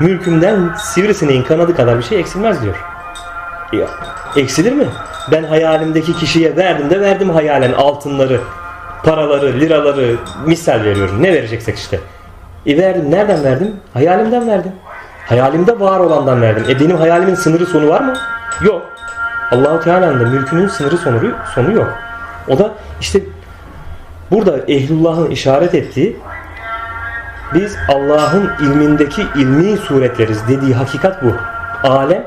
Mülkümden sivrisineğin kanadı kadar bir şey eksilmez diyor. Ya, eksilir mi? Ben hayalimdeki kişiye verdim de verdim hayalen altınları, paraları, liraları misal veriyorum. Ne vereceksek işte. E verdim. Nereden verdim? Hayalimden verdim. Hayalimde var olandan verdim. E benim hayalimin sınırı sonu var mı? Yok. Allahu Teala'nın da mülkünün sınırı sonu, sonu yok. O da işte burada ehlullah'ın işaret ettiği biz Allah'ın ilmindeki ilmi suretleriz dediği hakikat bu. Alem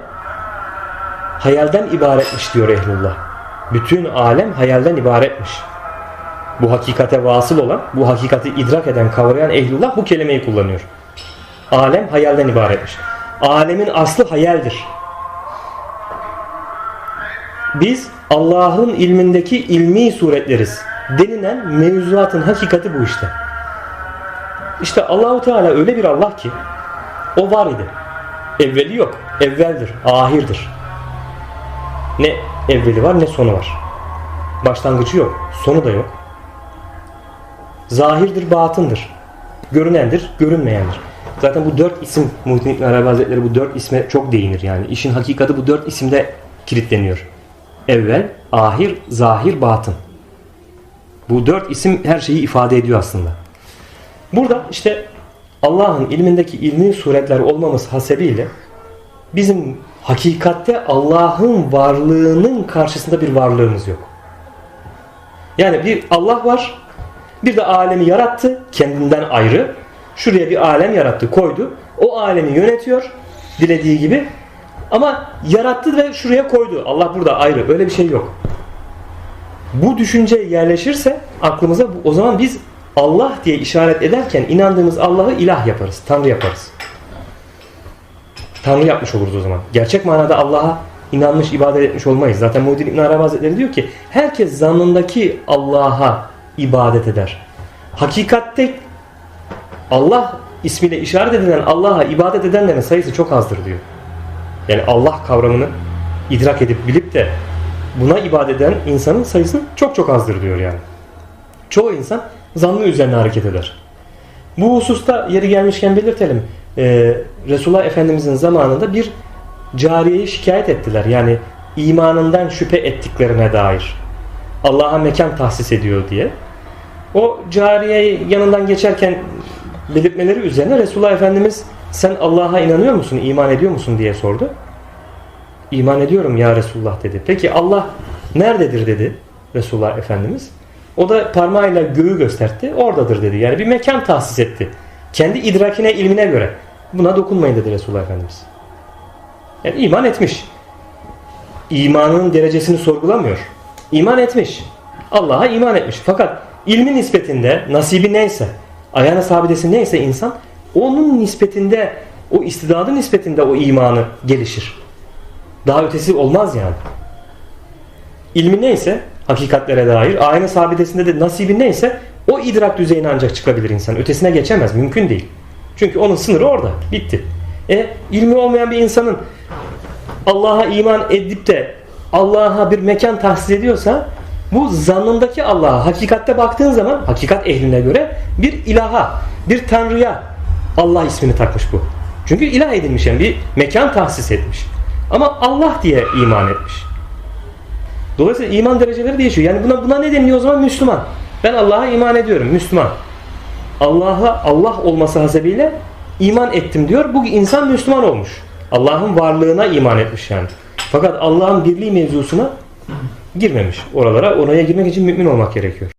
hayalden ibaretmiş diyor ehlullah. Bütün alem hayalden ibaretmiş. Bu hakikate vasıl olan, bu hakikati idrak eden, kavrayan ehlullah bu kelimeyi kullanıyor. Alem hayalden ibaretmiş. Alemin aslı hayaldir. Biz Allah'ın ilmindeki ilmi suretleriz denilen mevzuatın hakikati bu işte. İşte Allahu Teala öyle bir Allah ki o var idi. Evveli yok. Evveldir. Ahirdir. Ne evveli var ne sonu var. Başlangıcı yok. Sonu da yok. Zahirdir, batındır. Görünendir, görünmeyendir. Zaten bu dört isim Muhittin İbn Arabi Hazretleri bu dört isme çok değinir yani. İşin hakikati bu dört isimde kilitleniyor. Evvel, ahir, zahir, batın. Bu dört isim her şeyi ifade ediyor aslında. Burada işte Allah'ın ilmindeki ilmi suretler olmamız hasebiyle bizim hakikatte Allah'ın varlığının karşısında bir varlığımız yok. Yani bir Allah var, bir de alemi yarattı kendinden ayrı. Şuraya bir alem yarattı, koydu. O alemi yönetiyor dilediği gibi. Ama yarattı ve şuraya koydu. Allah burada ayrı. Öyle bir şey yok. Bu düşünce yerleşirse aklımıza o zaman biz Allah diye işaret ederken inandığımız Allah'ı ilah yaparız. Tanrı yaparız. Tanrı yapmış oluruz o zaman. Gerçek manada Allah'a inanmış, ibadet etmiş olmayız. Zaten Muhyiddin İbn Arabi Hazretleri diyor ki herkes zannındaki Allah'a ibadet eder. Hakikatte Allah ismiyle işaret edilen Allah'a ibadet edenlerin sayısı çok azdır diyor. Yani Allah kavramını idrak edip bilip de buna ibadet eden insanın sayısı çok çok azdır diyor yani. Çoğu insan zannı üzerine hareket eder. Bu hususta yeri gelmişken belirtelim. Ee, Resulullah Efendimizin zamanında bir cariyeyi şikayet ettiler. Yani imanından şüphe ettiklerine dair. Allah'a mekan tahsis ediyor diye. O cariye yanından geçerken belirtmeleri üzerine Resulullah Efendimiz sen Allah'a inanıyor musun, iman ediyor musun diye sordu. İman ediyorum ya Resulullah dedi. Peki Allah nerededir dedi Resulullah Efendimiz. O da parmağıyla göğü gösterdi. Oradadır dedi. Yani bir mekan tahsis etti. Kendi idrakine, ilmine göre. Buna dokunmayın dedi Resulullah Efendimiz. Yani iman etmiş. İmanın derecesini sorgulamıyor. İman etmiş. Allah'a iman etmiş. Fakat ilmin nispetinde nasibi neyse, ayağına sabidesi neyse insan onun nispetinde, o istidadı nispetinde o imanı gelişir. Daha ötesi olmaz yani. İlmi neyse hakikatlere dair, ayna sabitesinde de nasibi neyse o idrak düzeyine ancak çıkabilir insan. Ötesine geçemez. Mümkün değil. Çünkü onun sınırı orada. Bitti. E ilmi olmayan bir insanın Allah'a iman edip de Allah'a bir mekan tahsis ediyorsa bu zannındaki Allah'a hakikatte baktığın zaman hakikat ehline göre bir ilaha, bir tanrıya Allah ismini takmış bu. Çünkü ilah edilmiş yani bir mekan tahsis etmiş. Ama Allah diye iman etmiş. Dolayısıyla iman dereceleri değişiyor. Yani buna buna ne deniliyor o zaman? Müslüman. Ben Allah'a iman ediyorum. Müslüman. Allah'a Allah olması hasebiyle iman ettim diyor. Bu insan Müslüman olmuş. Allah'ın varlığına iman etmiş yani. Fakat Allah'ın birliği mevzusuna girmemiş oralara. Oraya girmek için mümin olmak gerekiyor.